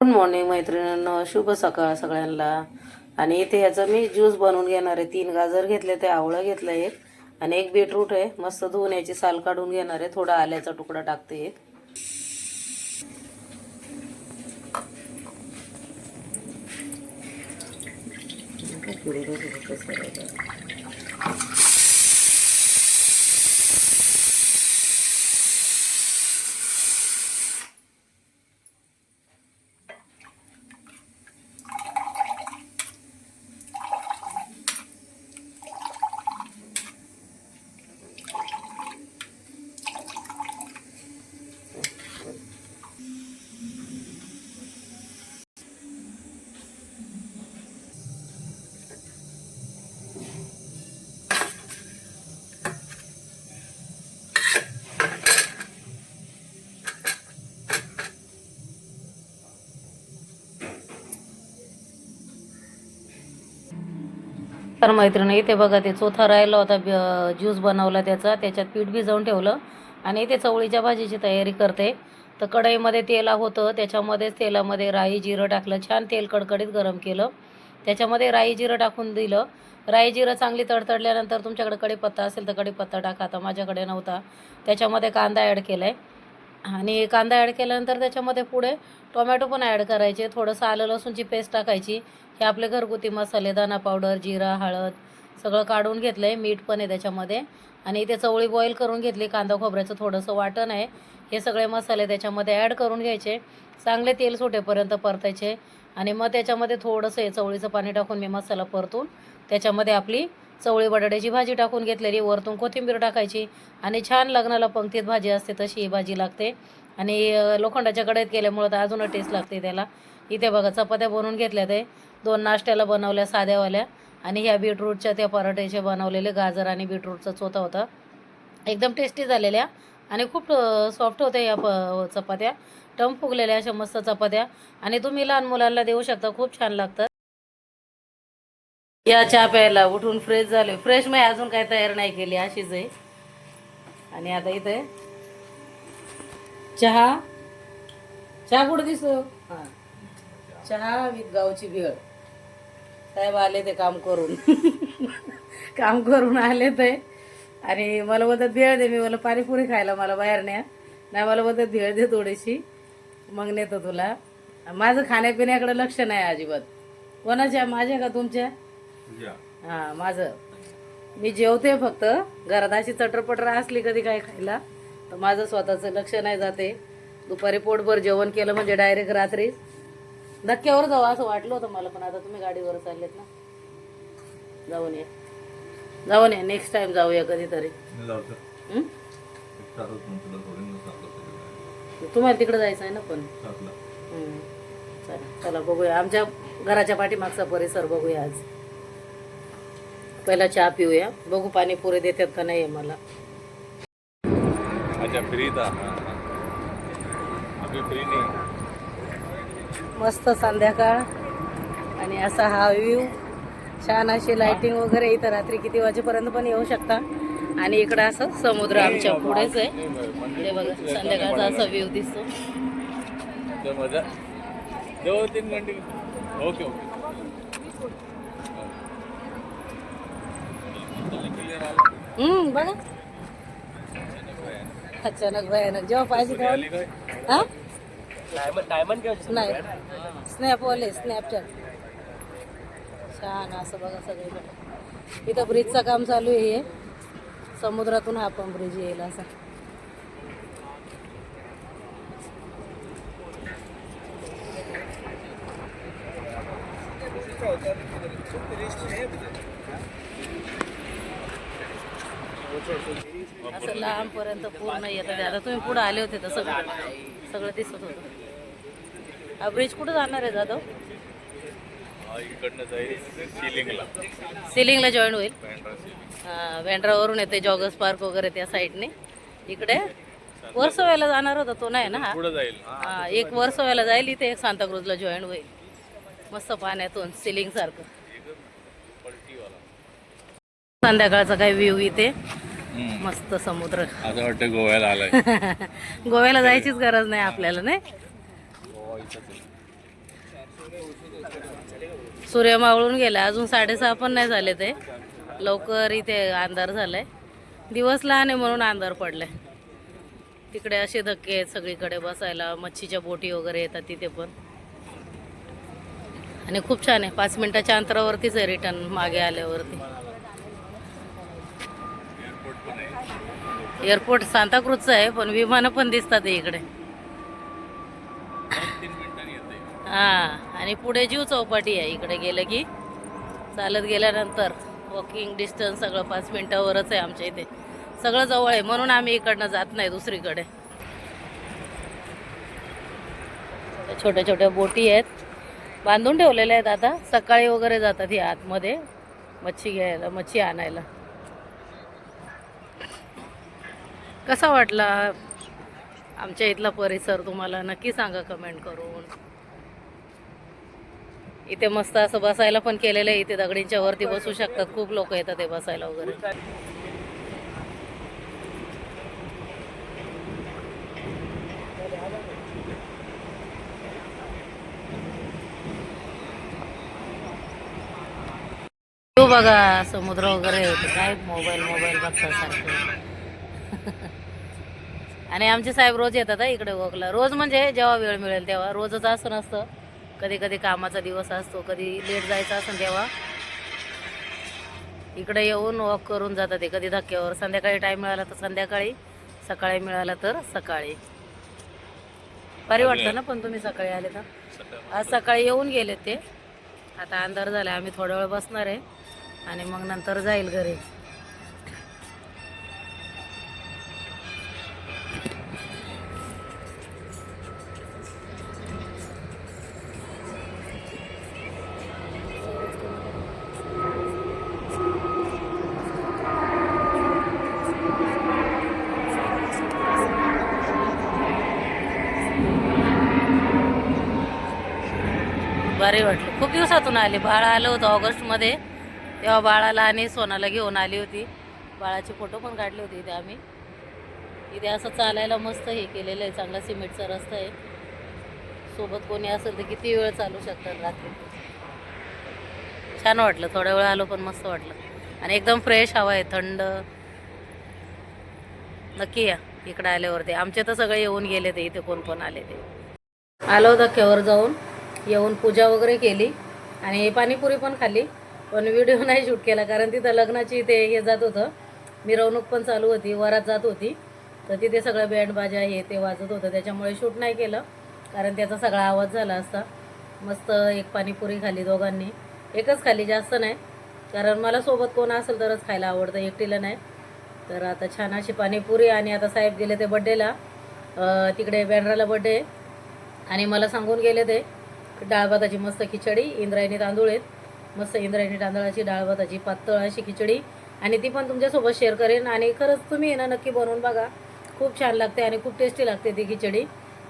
Good morning मैत्रिणींनो शुभ सकाळ सगळ्यांना. आणि इथे ह्याचं मी ज्यूस बनवून घेणार आहे. तीन गाजर घेतले ते आवळं घेतलं एक. आणि एक बीटरूट आहे. मस्त धुवून याची साल काढून घेणार आहे. थोडा आल्याचा तुकडा टाकते एक. तर मैत्रिणी इथे बघा ते चोथा राहिला होता ब- ज्यूस बनवला त्याचा त्याच्यात पीठ भिजवून ठेवलं आणि इथे चवळीच्या भाजीची तयारी करते. तर कढईमध्ये तेल होतं त्याच्यामध्येच तेलामध्ये राई जिरं टाकलं छान तेल कडकडीत गरम केलं. त्याच्यामध्ये राई जिरं टाकून दिलं. राई जिरं चांगली तडतडल्यानंतर तुमच्याकडे कढीपत्ता असेल तर कढीपत्ता टाका आता माझ्याकडे नव्हता. त्याच्यामध्ये कांदा ॲड केला आहे आणि कांदा ॲड केल्यानंतर त्याच्यामध्ये पुढे टोमॅटो पण ॲड करायचे. थोडंसं आलं लसूणची पेस्ट टाकायची. हे आपले घरगुती मसाले दाणा पावडर जिरा हळद सगळं काढून घेतलं आहे मीठ पण आहे त्याच्यामध्ये. आणि इथे चवळी बॉईल करून घेतली. कांदा खोबऱ्याचं थोडंसं वाटण आहे. हे सगळे मसाले त्याच्यामध्ये ॲड करून घ्यायचे. चांगले तेल सुटेपर्यंत परतायचे. आणि मग त्याच्यामध्ये थोडंसं हे चवळीचं पाणी टाकून मी मसाला परतून त्याच्यामध्ये आपली चवळी बटाट्याची भाजी टाकून घेतलेली वरतून कोथिंबीर टाकायची आणि छान लग्नाला पंक्तीत भाजी असते तशी ही भाजी लागते. आणि लोखंडाच्या कढईत केल्यामुळं तर अजूनच टेस्ट लागते त्याला. इथे बघा चपात्या बनवून घेतल्या ते दोन नाश्त्याला बनवल्या साध्यावाल्या. आणि ह्या बीटरूटच्या त्या पराठ्याचे बनवलेले गाजर आणि बीटरूटचा चोथा होता. एकदम टेस्टी झालेल्या आणि खूप सॉफ्ट होत्या या प चपात्या. टम फुगलेल्या अशा मस्त चपात्या. आणि तुम्ही लहान मुलांना देऊ शकता खूप छान लागतं. या चहा प्यायला उठून फ्रेश झाले फ्रेश मी अजून काही तयार नाही केली अशीच आहे. आणि आता इथे चहा. चहा कुठं दिसतो? हां. चहा विथ गावची भेळ साहेब आले ते काम करून. काम करून आले ते. आणि मला बोलतात भेळ दे मी मला पाणीपुरी खायला मला बाहेर न्या. नाही मला बोलतात भेळ दे थोडीशी. मग नेतो तुला. माझं खाण्यापिण्याकडे लक्ष नाही अजिबात. कोणाच्या? माझ्या का तुमच्या? हां माझं. मी जेवते फक्त. घरात अशी चटरपटर असली कधी काय खायला तर माझं स्वतःचं लक्ष नाही जाते. दुपारी पोटभर जेवण केलं म्हणजे डायरेक्ट रात्री. धक्क्यावर जाऊ असं वाटलं होतं मला पण आता तुम्ही गाडीवर चाललेत ना. जाऊन या. जाऊन या. नेक्स्ट टाइम जाऊया कधीतरी? तुम्हाला तिकडे जायचं आहे ना पण. चला चला बघूया. आमच्या घराच्या पाठीमागचा परिसर बघूया आज. पहिला चहा पिऊया. बघू पाणीपुरी देतात का नाही मला अच्छा फ्री था हाँ, हाँ. अभी फ्री नहीं. मस्त संध्याकाळ. आणि असा हा व्ह्यू छान अशी लाइटिंग वगैरे इथं रात्री किती वाजेपर्यंत पण येऊ शकता. आणि इकडं असं समुद्र आमच्या पुढेच आहे. बघा संध्याकाळचा असा व्ह्यू दिसतो. तीन घंटे. ओके ओके हम्म बघा. अचानक भयानक. जेव्हा पाहिजे तेव्हा हा? नाही. स्नॅपवाले स्नॅपचॅट छान असं बघा सगळीकडे. इथं ब्रिजचं काम चालू आहे हे. समुद्रातून हा पण ब्रिज येईल असा. असं लांबपर्यंत पूर्ण येतं आता तुम्ही पुढे आले होते तर सगळं सगळं दिसत होतं. हा ब्रिज कुठं जाणार आहे जाधव? हा, जाईल शिलिंगला सिलिंगला जॉईन होईल. हा, बँड्रावरून येते जॉगर्स पार्क वगैरे त्या साईडने इकडे? वर्सोव्याला जाणार होता तो नाही ना? हा हा. हा, एक वर्सोव्याला जाईल इथे एक सांताक्रूजला जॉईन होईल. मस्त पाण्यातून सिलिंग सारखं. संध्याकाळचा काय व्ह्यू इथे. मस्त समुद्र. असं वाटतं गोव्याला आलाय. गोव्याला जायचीच गरज नाही आपल्याला नाही. सूर्य मावळून गेला. अजून साडेसहा पण नाही झाले ते. लवकर इथे अंधार झालाय. दिवस लहान आहे म्हणून अंधार पडलाय. तिकडे असे धक्के आहेत सगळीकडे बसायला. मच्छीच्या बोटी वगैरे येतात तिथे पण. आणि खूप छान आहे. पाच मिनिटाच्या अंतरावरतीच आहे रिटर्न मागे आल्यावरती. एअरपोर्ट सांताक्रूजचं आहे पण विमानं पण दिसतात इकडे. हां आणि पुढे जीव चौपाटी आहे इकडे गेलं की चालत गेल्यानंतर वॉकिंग डिस्टन्स सगळं पाच मिनटावरच आहे आमच्या इथे. सगळं जवळ आहे म्हणून आम्ही इकडनं जात नाही दुसरीकडे. छोट्या छोट्या बोटी आहेत. बांधून ठेवलेल्या आहेत आता. सकाळी वगैरे जातात ही आतमध्ये मच्छी घ्यायला मच्छी आणायला. कसा वाटला आमच्या इथला परिसर तुम्हाला? नक्की सांगा कमेंट करून. इथे मस्त असं बसायला पण केलेलं आहे. इथे दगडींच्या वरती बसू शकतात. खूप लोक येतात ते बसायला वगैरे. हो बघा समुद्र वगैरे होतं. काय मोबाईल मोबाईल बघता सारखे. आणि आमचे साहेब रोज येतात इकडे वॉकला रोज म्हणजे जेव्हा वेळ मिळेल तेव्हा. रोजच असं नसतं. कधी कधी कामाचा दिवस असतो कधी लेट जायचं असेल तेव्हा. इकडे येऊन वॉक करून जातात ते कधी धक्क्यावर. संध्याकाळी टाईम मिळाला तर संध्याकाळी सकाळी मिळाला तर सकाळी. बरी वाटतं ना पण तुम्ही सकाळी आले तर? आज सकाळी येऊन गेलेत ते. आता अंधार झाला आम्ही थोडा वेळ बसणार आहे. आणि मग नंतर जाईल घरी. बरे वाटलं. खूप दिवसातून आले. बाळ आलं होतं ऑगस्टमध्ये. तेव्हा बाळाला आणि सोनाला घेऊन आली होती. बाळाचे फोटो पण काढले होते इथे आम्ही. इथे असं चालायला मस्त हे केलेलं आहे. चांगला सिमेंटचा रस्ता आहे. सोबत कोणी असेल तर किती वेळ चालू शकतात रात्री. छान वाटलं. थोड्या वेळ आलो पण मस्त वाटलं. आणि एकदम फ्रेश हवा आहे. थंड. नक्की या. इकडे आल्यावरती. आमचे तर सगळे येऊन गेले ते. इथे कोण कोण आले ते. आलो धक्क्यावर जाऊन. येऊन पूजा वगैरे केली आणि पाणीपुरी पण खाल्ली. पण व्हिडिओ नाही शूट केला कारण तिथं लग्नाची ते हे जात होतं. मिरवणूक पण चालू होती वरात जात होती. तर तिथे सगळं बँड बाजा हे ते वाजत होतं. त्याच्यामुळे शूट नाही केलं कारण त्याचा सगळा आवाज झाला असता. मस्त एक पाणीपुरी खाली दोघांनी. एकच खाली जास्त नाही. कारण मला सोबत कोण असेल तरच खायला आवडतं एकटीला नाही. तर आता छान अशी पाणीपुरी आणि आता साहेब गेले ते बड्डेला तिकडे बँड्राला बड्डे आणि मला सांगून गेले ते. डाळ भाताची मस्त खिचडी इंद्रायणी तांदूळ आहेत. मस्त इंद्रायणी तांदळाची डाळ भाताची पातळ अशी खिचडी. आणि ती पण तुमच्यासोबत शेअर करेन. आणि खरंच तुम्ही आहे ना नक्की बनवून बघा. खूप छान लागते आणि खूप टेस्टी लागते ती खिचडी.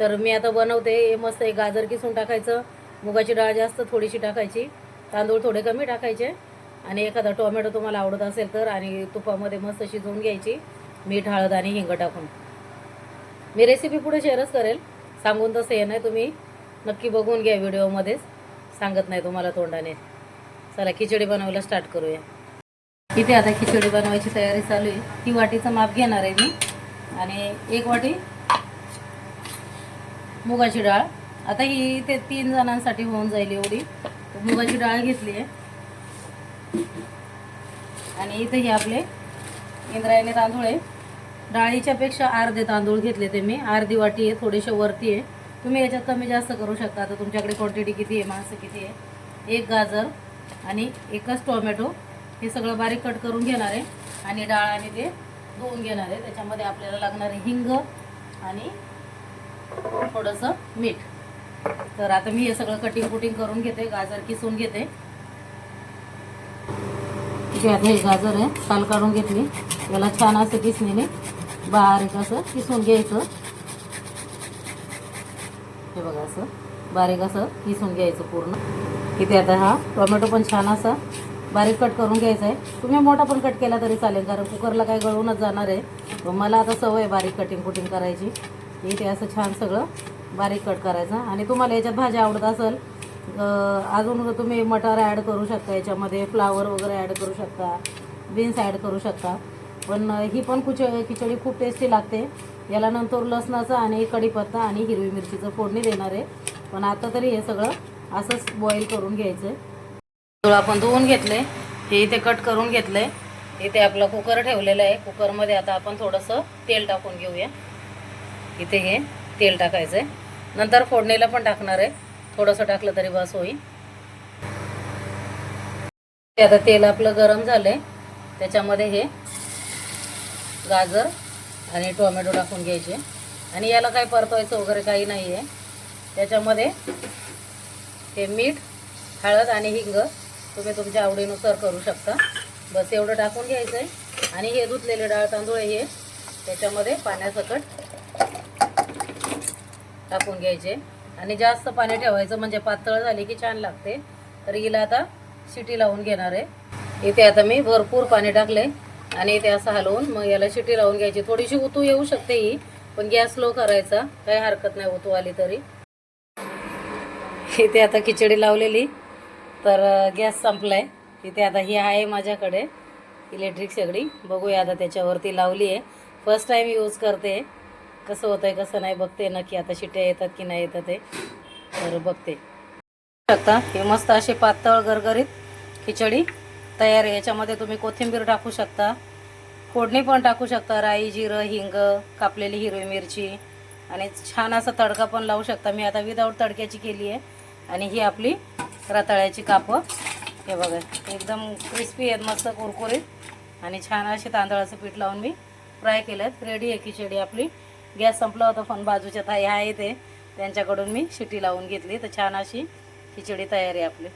तर मी आता बनवते. हे मस्त एक गाजर किसून टाकायचं. मुगाची डाळ जास्त थोडीशी टाकायची. तांदूळ थोडे कमी टाकायचे. आणि एखादा टोमॅटो तुम्हाला आवडत असेल तर आणि तुपामध्ये मस्त शिजवून घ्यायची. मीठ हळद आणि हिंग टाकून. मी रेसिपी पुढे शेअरच करेल. सांगून तसं हे नाही तुम्ही. नक्की बघून घ्या व्हिडिओमध्येच. सांगत नाही तुम्हाला तोंडाने. चला खिचडी बनवायला स्टार्ट करूया. इथे आता खिचडी बनवायची तयारी चालू आहे. ती वाटीचं माप घेणार आहे मी. आणि एक वाटी मुगाची डाळ. आता ही इथे तीन जणांसाठी होऊन जाईल एवढी. मुगाची डाळ घेतली आहे. आणि इथे हे आपले इंद्रायणी तांदूळ आहे. डाळीच्यापेक्षा अर्धे तांदूळ घेतले ते मी. अर्धी वाटी आहे थोडेसे वरती आहे. तुम्ही याच्यात कमी जास्त करू शकता. तर तुमच्याकडे क्वांटिटी किती आहे? माणसं किती आहे? एक गाजर आणि एकच टोमॅटो हे सगळं बारीक कट करून घेणार आहे. आणि डाळ आणि ते धुवून घेणार आहे. त्याच्यामध्ये आपल्याला लागणार आहे हिंग आणि थोडंसं मीठ. तर आता मी हे सगळं कटिंग कुटिंग करून घेते. गाजर किसून घेते. आता हे गाजर आहे. साल काढून घेतली. याला छान असं किसणीने बारीक असं किसून घ्यायचं. हे बघा असं. बारीक असं किसून घ्यायचं पूर्ण. इथे आता हा टोमॅटो पण छान असा बारीक कट करून घ्यायचा आहे. तुम्ही मोठा पण कट केला तरी चालेल कारण कुकरला काय गळूनच जाणार आहे. मला आता सवय आहे बारीक कटिंग कुटिंग करायची. इथे असं छान सगळं बारीक कट करायचं. आणि तुम्हाला याच्यात भाज्या आवडत असेल अजून तुम्ही मटार ॲड करू शकता याच्यामध्ये फ्लावर वगैरे ॲड करू शकता बीन्स ॲड करू शकता. पण ही पण कुच खिचडी खूप टेस्टी लागते. याला नंतर लसणाचं आणि कढीपत्ता आणि हिरवी मिरचीचं फोडणी देणार आहे. पण आता तरी हे सगळं असंच बॉईल करून घ्यायचं आहे आपण धुवून घेतले हे इथे कट करून घेतले इथे आपला कुकर ठेवलेला आहे. कुकरमध्ये आता आपण थोडंसं तेल टाकून घेऊया. इथे हे तेल टाकायचं आहे नंतर फोडणीला पण टाकणार आहे. थोडंसं टाकलं तरी बस होईल. ते आता तेल आपलं गरम झालं आहे त्याच्यामध्ये हे गाजर आणि टोमॅटो टाकून घ्यायचे. आणि याला काही परतवायचं वगैरे काही नाही आहे त्याच्यामध्ये हे मीठ हळद आणि हिंग तुम्ही तुमच्या आवडीनुसार करू शकता. बस एवढं टाकून घ्यायचं आहे आणि हे धुतलेले डाळ तांदूळ आहे हे त्याच्यामध्ये पाण्यासकट टाकून घ्यायचे. आणि जास्त पाणी ठेवायचं म्हणजे पातळ झाली की छान लागते. तर हिला आता शिटी लावून घेणार आहे. इथे आता मी भरपूर पाणी टाकले आणि ते असं हलवून मग याला शिटी लावून घ्यायची. थोडीशी उतू येऊ शकते ही पण गॅस स्लो करायचा. काही हरकत नाही उतू आली तरी. इथे आता खिचडी लावलेली तर गॅस संपलाय. इथे आता ही आहे माझ्याकडे इलेक्ट्रिक सगळी बघूया आता त्याच्यावरती लावली आहे. फर्स्ट टाईम यूज करते. कसं होतं आहे कसं नाही बघते नक्की आता शिट्या येतात की नाही येतात ते. तर बघते. शकता हे मस्त अशी पातळ गरगरीत खिचडी. तयार आहे. याच्यामध्ये तुम्ही कोथिंबीर टाकू शकता. फोडणी पण टाकू शकता. राई जिरं हिंग कापलेली हिरवी मिरची. आणि छान असा तडका पण लावू शकता. मी आता विदाऊट तडक्याची केली आहे. आणि ही आपली रताळ्याची कापं. हे बघा एकदम क्रिस्पी आहेत मस्त कुरकुरीत. आणि छान अशी तांदळाचं पीठ लावून मी फ्राय केलं आहेत रेडी आहे खिचडी आपली. गॅस संपला होता पण बाजूच्या ताई आहे ते. त्यांच्याकडून मी शिटी लावून घेतली. तर छान अशी खिचडी तयार आहे आपली.